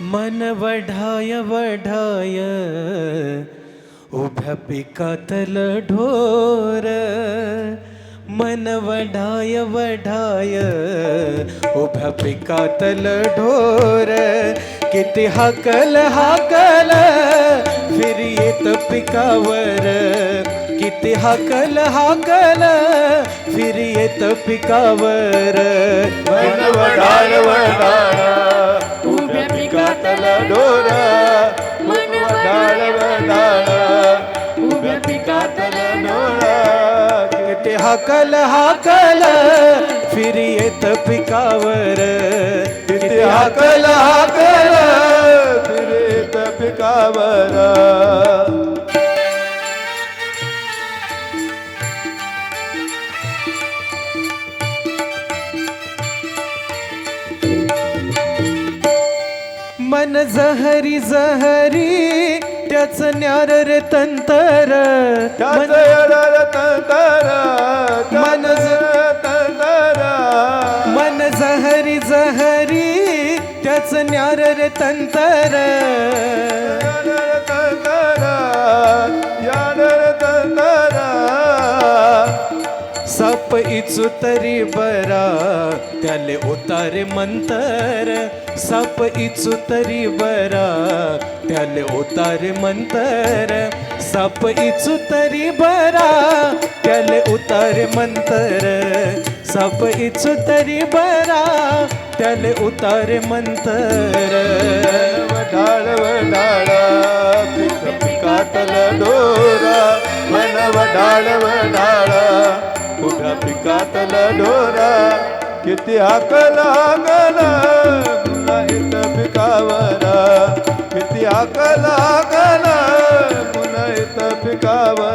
मन वढाय वढाय उभ्या पिकातल ढोर. मन वढाय वढाय उभ्या पिकातल ढोर. किती हाकल हाकल फिर येत पिकावर. किती हाकल हाकल फिर येत पिकावर. मन वढाय वडाळा हाकल हाकल फिर येत पिकावर किती हाकल हाकल फिरेत पिकावर मन जहरी जहरी त्याच न्यार रे तंतर. त्याच तंतरा. जहरी जहरी त्याच न्यार रे तंतर. यानर तंतरा साप इचू तरी बरा त्याले उतारे मंतर. साप इचू तरी बरा त्याले उतारे मंतर. साप इचू तरी बरा साप इचू तरी बरा त्याले उतारे मंतर. वडाळ वडाळा पिक पिकातल डोरा. मन वडाळ वडाळा उभ्या पिकातल डोरा? किती हाकल हाकल पुन्हा येत पिकावरा. किती हाकल हाकल पुन्हा येत पिकावर.